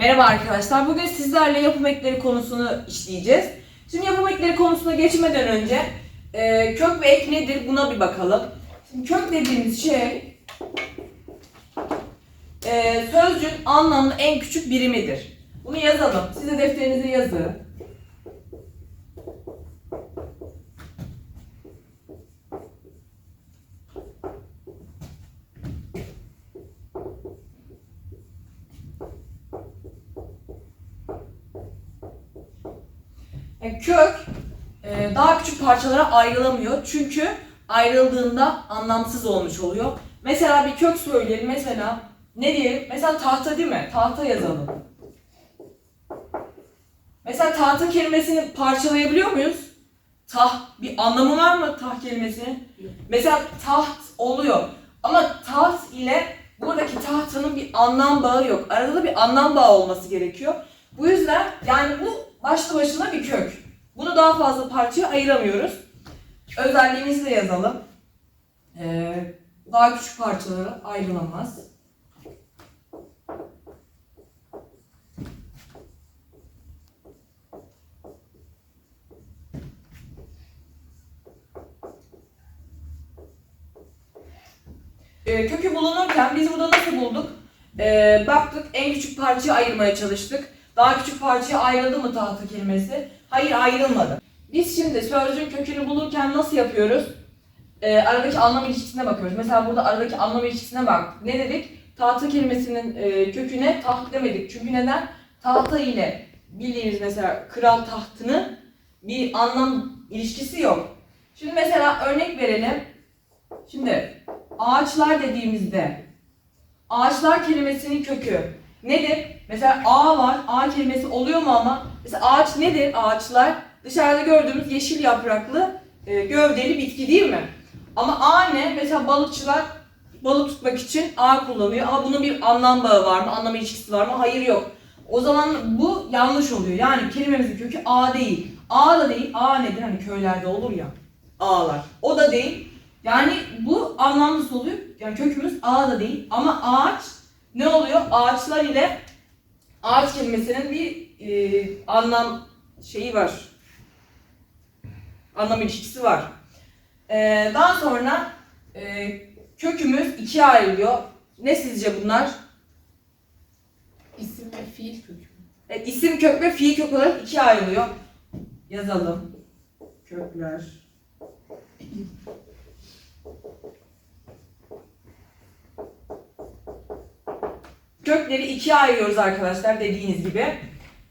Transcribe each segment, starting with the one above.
Merhaba arkadaşlar. Bugün sizlerle yapım ekleri konusunu işleyeceğiz. Şimdi yapım ekleri konusuna geçmeden önce e, kök ve ek nedir buna bir bakalım. Şimdi kök dediğimiz şey e, sözcüğün anlamlı en küçük birimidir. Bunu yazalım. Siz de defterinize yazın. Yani kök e, daha küçük parçalara ayrılamıyor. Çünkü ayrıldığında anlamsız olmuş oluyor. Mesela bir kök söyleyelim. Mesela ne diyelim? Mesela tahta değil mi? Tahta yazalım. Mesela tahta kelimesini parçalayabiliyor muyuz? Tah bir anlamı var mı tah kelimesinin? Mesela taht oluyor. Ama taht ile buradaki tahtanın bir anlam bağı yok. Arada da bir anlam bağı olması gerekiyor. Bu yüzden yani bu başlı başına bir kök. Bunu daha fazla parçaya ayıramıyoruz. Özelliğimizi de yazalım. Ee, daha küçük parçalara ayrılamaz. Ee, kökü bulunurken biz burada nasıl bulduk? Ee, baktık en küçük parçayı ayırmaya çalıştık. Daha küçük parçaya ayrıldı mı tahta kelimesi? Hayır ayrılmadı. Biz şimdi sözcüğün kökünü bulurken nasıl yapıyoruz? Ee, aradaki anlam ilişkisine bakıyoruz. Mesela burada aradaki anlam ilişkisine bak. Ne dedik? Tahta kelimesinin e, köküne taht demedik. Çünkü neden? Tahta ile bildiğimiz mesela kral tahtının bir anlam ilişkisi yok. Şimdi mesela örnek verelim. Şimdi ağaçlar dediğimizde ağaçlar kelimesinin kökü nedir? Mesela A var. A kelimesi oluyor mu ama? Mesela ağaç nedir? Ağaçlar dışarıda gördüğümüz yeşil yapraklı e, gövdeli bitki değil mi? Ama A ne? Mesela balıkçılar balık tutmak için A kullanıyor ama bunun bir anlam bağı var mı? Anlam ilişkisi var mı? Hayır yok. O zaman bu yanlış oluyor. Yani kelimemizin kökü A değil. A da değil. A nedir? Hani köylerde olur ya. A'lar. O da değil. Yani bu anlamsız oluyor. Yani kökümüz A da değil. Ama ağaç ne oluyor? Ağaçlar ile ağaç kelimesinin bir e, anlam şeyi var. Anlam ilişkisi var. E, daha sonra e, kökümüz ikiye ayrılıyor. Ne sizce bunlar? İsim ve fiil kökü. E, isim kök ve fiil kök olarak ikiye ayrılıyor. Yazalım. Kökler. Kökleri ikiye ayırıyoruz arkadaşlar dediğiniz gibi.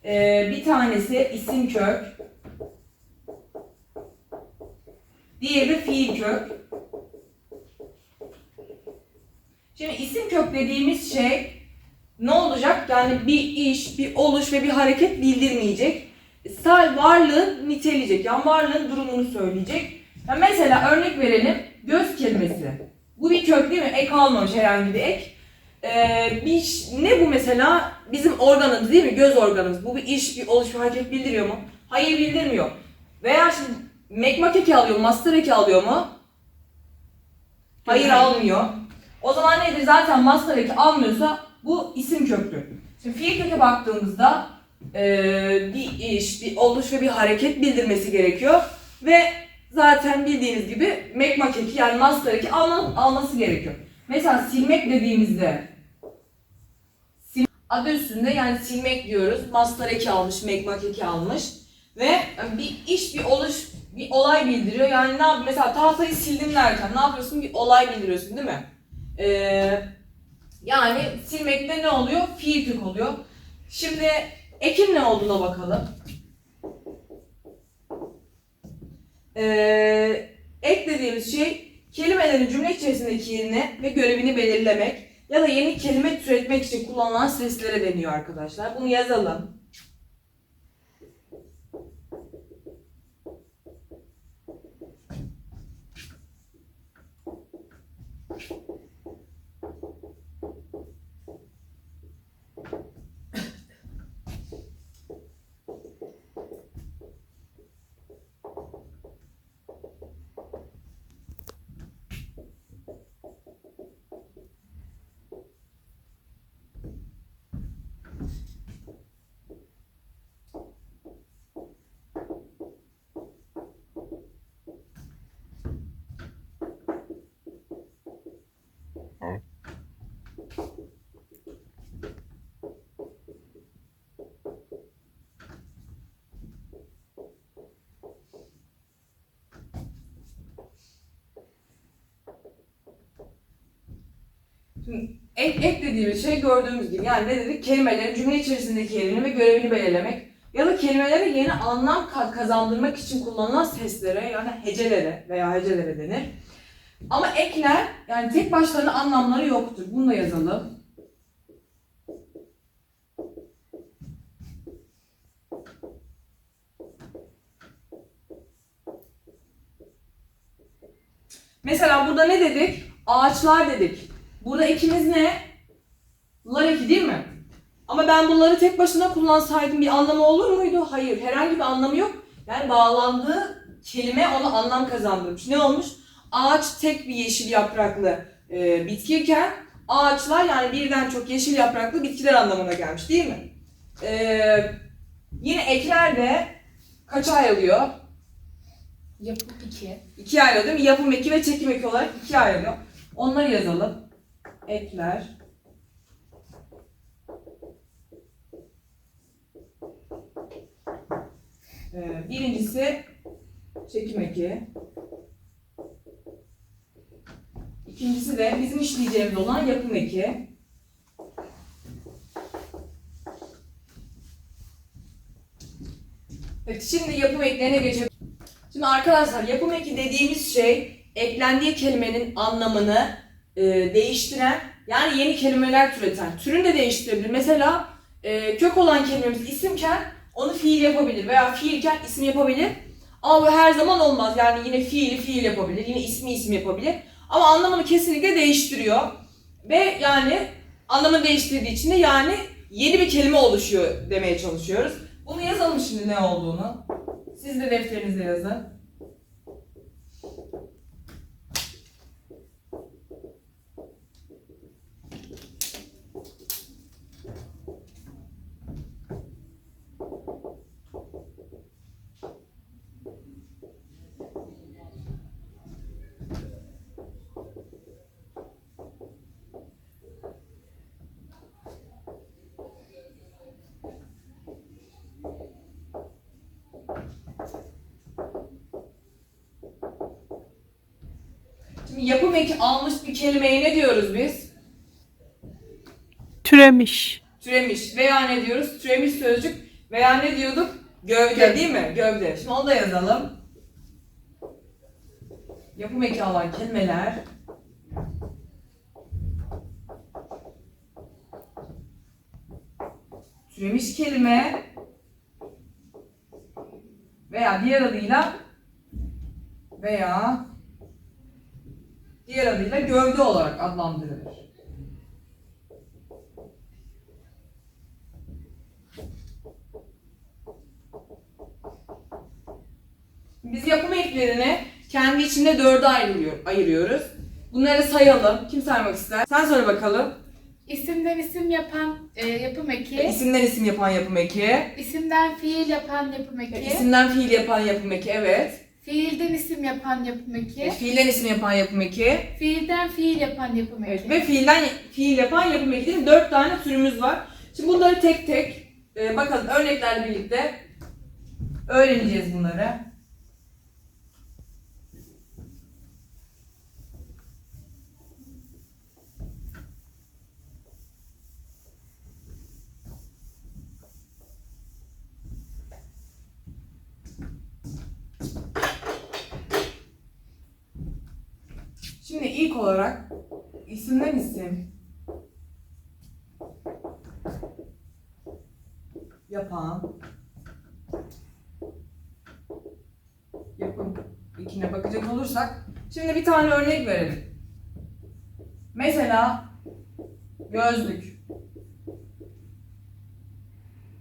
Ee, bir tanesi isim kök. Diğeri fiil kök. Şimdi isim kök dediğimiz şey ne olacak? Yani bir iş, bir oluş ve bir hareket bildirmeyecek. Sadece varlığın niteleyecek. Yani varlığın durumunu söyleyecek. Yani mesela örnek verelim. Göz kelimesi. Bu bir kök değil mi? Ek almamış herhangi bir ek. Ee, bir ne bu mesela? Bizim organımız değil mi? Göz organımız. Bu bir iş, bir oluş, bir hareket bildiriyor mu? Hayır bildirmiyor. Veya şimdi mekmak eki alıyor? Master eki alıyor mu? Hayır almıyor. O zaman nedir? Zaten master eki almıyorsa bu isim köktür. Şimdi fiil köke baktığımızda eee, bir iş, bir oluş ve bir hareket bildirmesi gerekiyor. Ve zaten bildiğiniz gibi mekmak eki yani master eki alma, alması gerekiyor. Mesela silmek dediğimizde adı üstünde yani silmek diyoruz. Master eki almış, mekmak eki almış. Ve bir iş, bir oluş, bir olay bildiriyor. Yani ne yap Mesela tahtayı sildim derken ne yapıyorsun? Bir olay bildiriyorsun değil mi? Ee, yani silmekte ne oluyor? Fiil kök oluyor. Şimdi ekin ne olduğuna bakalım. Ee, ek dediğimiz şey kelimelerin cümle içerisindeki yerini ve görevini belirlemek ya da yeni kelime türetmek için kullanılan seslere deniyor arkadaşlar. Bunu yazalım. Ek, ek dediğimiz şey gördüğümüz gibi yani ne dedik? Kelimelerin cümle içerisindeki yerini ve görevini belirlemek ya da kelimelere yeni anlam ka- kazandırmak için kullanılan seslere yani hecelere veya hecelere denir. Ama ekler yani tek başlarına anlamları yoktur. Bunu da yazalım. Mesela burada ne dedik? Ağaçlar dedik. Burada ikimiz ne? Lar eki değil mi? Ama ben bunları tek başına kullansaydım bir anlamı olur muydu? Hayır. Herhangi bir anlamı yok. Yani bağlandığı kelime ona anlam kazandırmış. Ne olmuş? Ağaç tek bir yeşil yapraklı e, bitkiyken ağaçlar yani birden çok yeşil yapraklı bitkiler anlamına gelmiş değil mi? E, yine ekler de kaça ayrılıyor? Yapım 2. İkiye ayrılıyor değil mi? Yapım eki ve çekim eki olarak ikiye ayrılıyor. Onları yazalım. Ekler. Ee, birincisi çekim eki. İkincisi de bizim işleyeceğimiz olan yapım eki. Evet, şimdi yapım eklerine geçelim. Şimdi arkadaşlar yapım eki dediğimiz şey eklendiği kelimenin anlamını e, değiştiren yani yeni kelimeler türeten. Türünü de değiştirebilir. Mesela e, kök olan kelimemiz isimken onu fiil yapabilir veya fiilken isim yapabilir. Ama bu her zaman olmaz. Yani yine fiili fiil yapabilir, yine ismi isim yapabilir. Ama anlamını kesinlikle değiştiriyor. Ve yani anlamını değiştirdiği için de yani yeni bir kelime oluşuyor demeye çalışıyoruz. Bunu yazalım şimdi ne olduğunu. Siz de defterinize yazın. Yapım eki almış bir kelimeye ne diyoruz biz? Türemiş. Türemiş veya ne diyoruz? Türemiş sözcük veya ne diyorduk? Gövde değil mi? Gövde. Şimdi onu da yazalım. Yapım eki alan kelimeler türemiş kelime veya diğer adıyla veya diğer adıyla gövde olarak adlandırılır. Biz yapım eklerini kendi içinde dörde ayrılıyor, ayırıyoruz. Bunları sayalım. Kim saymak ister? Sen söyle bakalım. İsimden isim yapan e, yapım eki. İsimden isim yapan yapım eki. İsimden fiil yapan yapım eki. İsimden fiil yapan yapım eki, evet. Fiilden isim yapan yapım eki. Fiilden isim yapan yapım eki. Fiilden fiil yapan yapım eki. Evet. Ve fiilden fiil yapan yapım eki değil mi? Dört tane türümüz var. Şimdi bunları tek tek e, bakalım örneklerle birlikte öğreneceğiz bunları. Şimdi ilk olarak isimden isim yapan yapım ikine bakacak olursak şimdi bir tane örnek verelim. Mesela gözlük.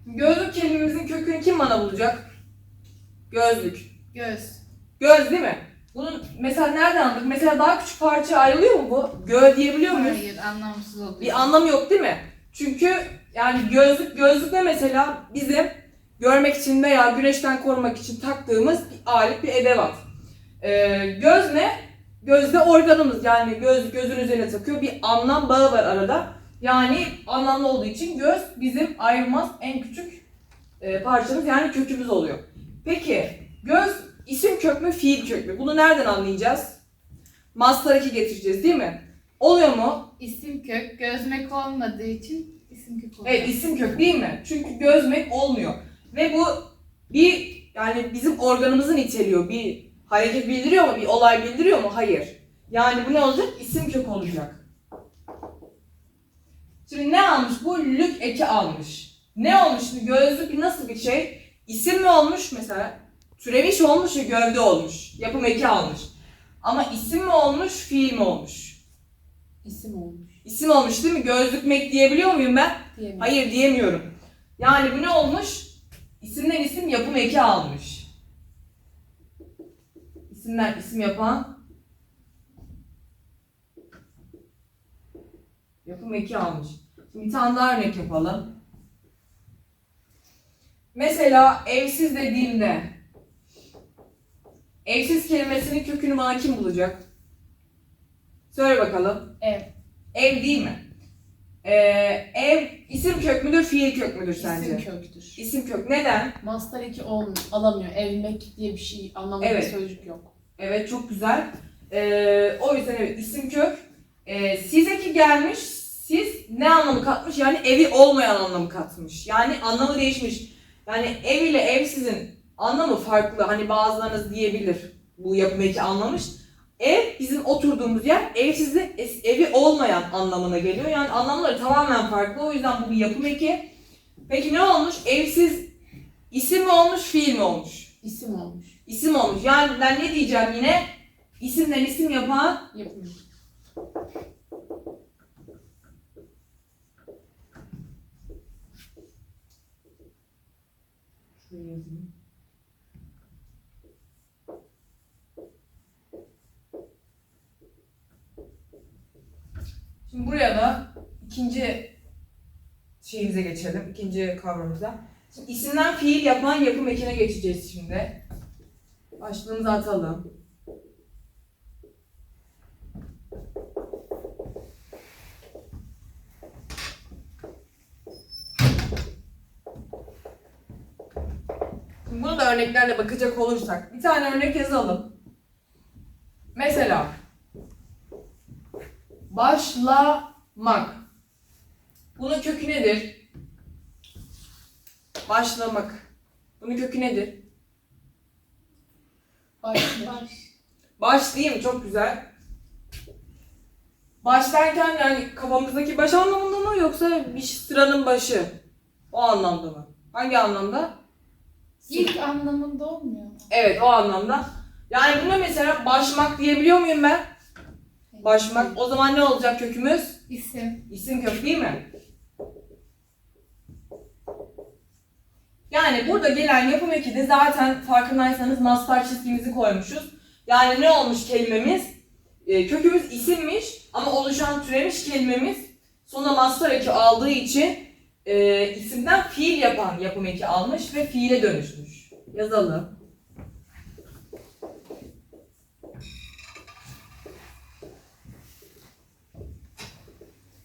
Gözlük kelimemizin kökünü kim bana bulacak? Gözlük. Göz. Göz değil mi? Bunun mesela nereden anladık? Mesela daha küçük parça ayrılıyor mu bu? Göz diyebiliyor muyuz? Hayır anlamsız oluyor. Bir anlamı yok değil mi? Çünkü yani gözlük gözlük ne mesela bizim görmek için veya güneşten korumak için taktığımız bir alet, bir edevat. Ee, göz ne? Gözde organımız yani göz gözün üzerine takıyor. Bir anlam bağı var arada. Yani anlamlı olduğu için göz bizim ayrılmaz en küçük e, parçamız yani kökümüz oluyor. Peki göz isim kök mü fiil kök mü? Bunu nereden anlayacağız? Master 2 getireceğiz değil mi? Oluyor mu? İsim kök, gözmek olmadığı için isim kök oluyor. Evet isim kök değil mi? Çünkü gözmek olmuyor. Ve bu bir yani bizim organımızı niteliyor. Bir hareket bildiriyor mu? Bir olay bildiriyor mu? Hayır. Yani bu ne olacak? İsim kök olacak. Şimdi ne almış? Bu lük eki almış. Ne olmuş? Şimdi gözlük nasıl bir şey? İsim mi olmuş mesela? Türemiş olmuş ya gövde olmuş. Yapım eki almış. Ama isim mi olmuş, fiil mi olmuş? İsim olmuş. İsim olmuş değil mi? Gözlük mek diyebiliyor muyum ben? Diyemiyorum. Hayır diyemiyorum. Yani bu ne olmuş? İsimden isim yapım eki almış. İsimden isim yapan yapım eki almış. Şimdi bir tane daha örnek yapalım. Mesela evsiz dediğimde evsiz kelimesinin kökünü bana kim bulacak? Söyle bakalım. Ev. Ev değil mi? Ee, ev isim kök müdür, fiil kök müdür sence? İsim köktür. İsim kök. Neden? Master eki olmuyor, alamıyor. Evmek diye bir şey anlamında Evet. bir sözcük yok. Evet çok güzel. Ee, o yüzden evet isim kök. Ee, siz eki gelmiş. Siz ne anlamı katmış? Yani evi olmayan anlamı katmış. Yani anlamı değişmiş. Yani ev ile evsizin anlamı farklı. Hani bazılarınız diyebilir bu yapım eki anlamış. Ev bizim oturduğumuz yer, evsiz de es- evi olmayan anlamına geliyor. Yani anlamları tamamen farklı. O yüzden bu bir yapım eki. Peki ne olmuş? Evsiz isim mi olmuş, fiil mi olmuş? İsim olmuş. İsim olmuş. Yani ben ne diyeceğim yine? İsimden isim yapan Yapım. Şuraya yazayım. Şimdi buraya da ikinci şeyimize geçelim. ikinci kavramımıza. Şimdi isimden fiil yapan yapım ekine geçeceğiz şimdi. Başlığımızı atalım. Şimdi bunu da örneklerle bakacak olursak bir tane örnek yazalım. Mesela başlamak. Bunun kökü nedir? Başlamak. Bunun kökü nedir? Baş, baş. Baş değil mi? Çok güzel. Baş derken yani kafamızdaki baş anlamında mı yoksa bir sıranın başı? O anlamda mı? Hangi anlamda? İlk anlamında olmuyor mu? Evet o anlamda. Yani buna mesela başmak diyebiliyor muyum ben? Başmak. O zaman ne olacak kökümüz? İsim. İsim kök değil mi? Yani burada gelen yapım eki de zaten farkındaysanız mastar çizgimizi koymuşuz. Yani ne olmuş kelimemiz? Ee, kökümüz isimmiş ama oluşan türemiş kelimemiz sonra mastar eki aldığı için e, isimden fiil yapan yapım eki almış ve fiile dönüşmüş. Yazalım.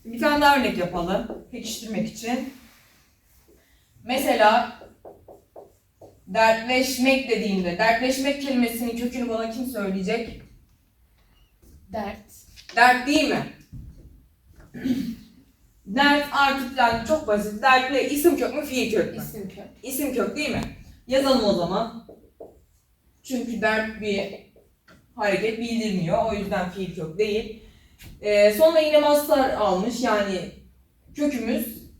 Bir tane daha örnek yapalım. Pekiştirmek için. Mesela dertleşmek dediğimde, dertleşmek kelimesinin kökünü bana kim söyleyecek? Dert. Dert değil mi? Dert artık yani çok basit. Dertle isim kök mü, fiil kök mü? İsim kök. İsim kök değil mi? Yazalım o zaman. Çünkü dert bir hareket bildirmiyor. O yüzden fiil kök değil. Ee, sonra yine mastar almış. Yani kökümüz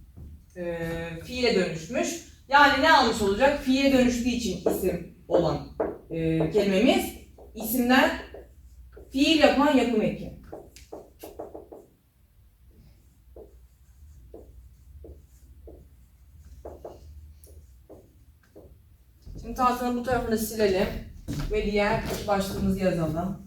e, fiile dönüşmüş. Yani ne almış olacak? Fiile dönüştüğü için isim olan e, kelimemiz isimden fiil yapan yapım eki. Şimdi tahtanın bu tarafını silelim ve diğer başlığımızı yazalım.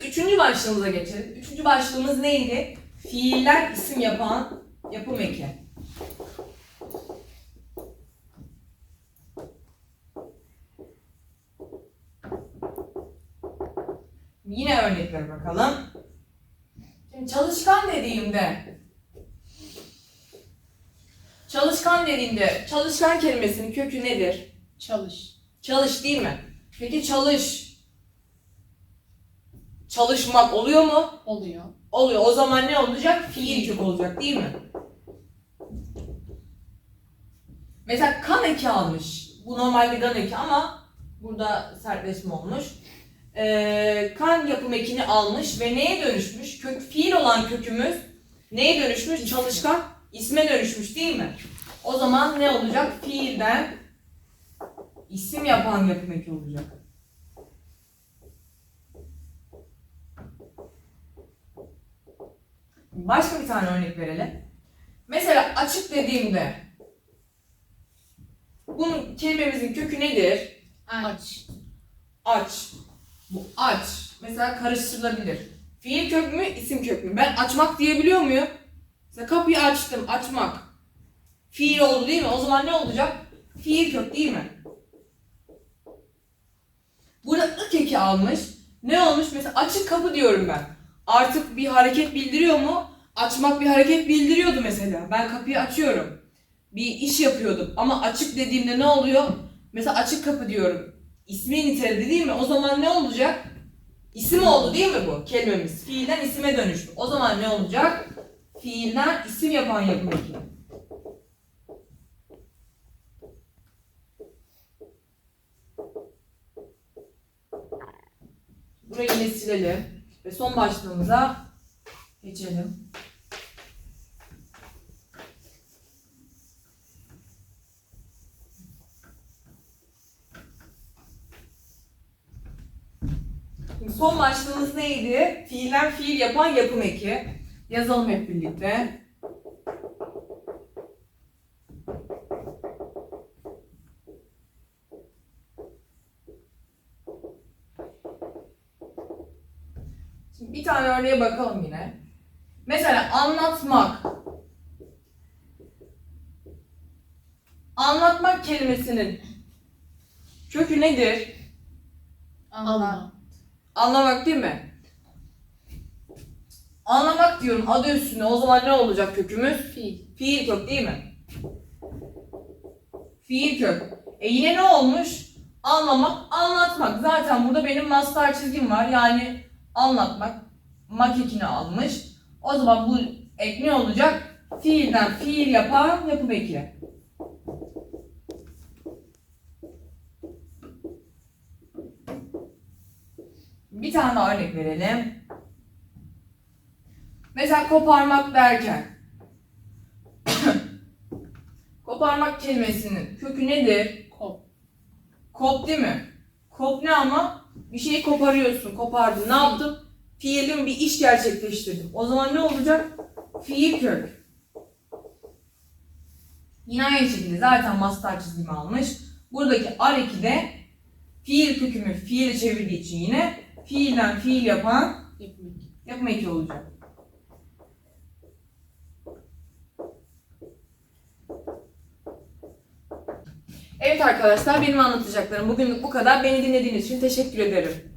Üçüncü başlığımıza geçelim. Üçüncü başlığımız neydi? Fiiller isim yapan yapım eki. Yine örneklere bakalım. Şimdi çalışkan dediğimde çalışkan dediğinde çalışkan kelimesinin kökü nedir? Çalış. Çalış değil mi? Peki çalış. Çalışmak oluyor mu? Oluyor. Oluyor. O zaman ne olacak? Fiil kök olacak değil mi? Mesela kan eki almış. Bu normalde gan eki ama burada sertleşme olmuş. Ee, kan yapım ekini almış ve neye dönüşmüş? Kök, fiil olan kökümüz neye dönüşmüş? Çalışkan isme dönüşmüş değil mi? O zaman ne olacak? Fiilden isim yapan yapım eki olacak. Başka bir tane örnek verelim. Mesela açık dediğimde bunun kelimemizin kökü nedir? Aç. Aç. Bu aç. Mesela karıştırılabilir. Fiil kök mü, isim kök mü? Ben açmak diyebiliyor muyum? Mesela kapıyı açtım, açmak. Fiil oldu değil mi? O zaman ne olacak? Fiil kök değil mi? Burada ık eki almış. Ne olmuş? Mesela açık kapı diyorum ben. Artık bir hareket bildiriyor mu? Açmak bir hareket bildiriyordu mesela. Ben kapıyı açıyorum. Bir iş yapıyordum. Ama açık dediğimde ne oluyor? Mesela açık kapı diyorum. İsmi niteledi değil mi? O zaman ne olacak? İsim oldu değil mi bu kelimemiz? Fiilden isime dönüştü. O zaman ne olacak? Fiilden isim yapan yapım eki. Burayı yine silelim. Ve son başlığımıza geçelim. Son başlığımız neydi? Fiilden fiil yapan yapım eki. Yazalım hep birlikte. Şimdi bir tane örneğe bakalım yine. Mesela anlatmak. Anlatmak kelimesinin kökü nedir? Anla. Anla. Anlamak değil mi? Anlamak diyorum adı üstünde. O zaman ne olacak kökümüz? Fiil. Fiil kök değil mi? Fiil kök. E yine ne olmuş? Anlamak, anlatmak. Zaten burada benim master çizgim var. Yani anlatmak, mak ekini almış. O zaman bu ek ne olacak? Fiilden fiil yapan yapım eki. Bir tane daha örnek verelim. Mesela koparmak derken koparmak kelimesinin kökü nedir? Kop. Kop değil mi? Kop ne ama? Bir şeyi koparıyorsun, kopardın. Ne yaptın? Fiilin bir iş gerçekleştirdim. O zaman ne olacak? Fiil kök. Yine aynı şekilde zaten master çizgimi almış. Buradaki R2 de fiil kökümü fiile çevirdiği için yine fiilden fiil yapan yapma eki olacak. Evet arkadaşlar benim anlatacaklarım bugünlük bu kadar. Beni dinlediğiniz için teşekkür ederim.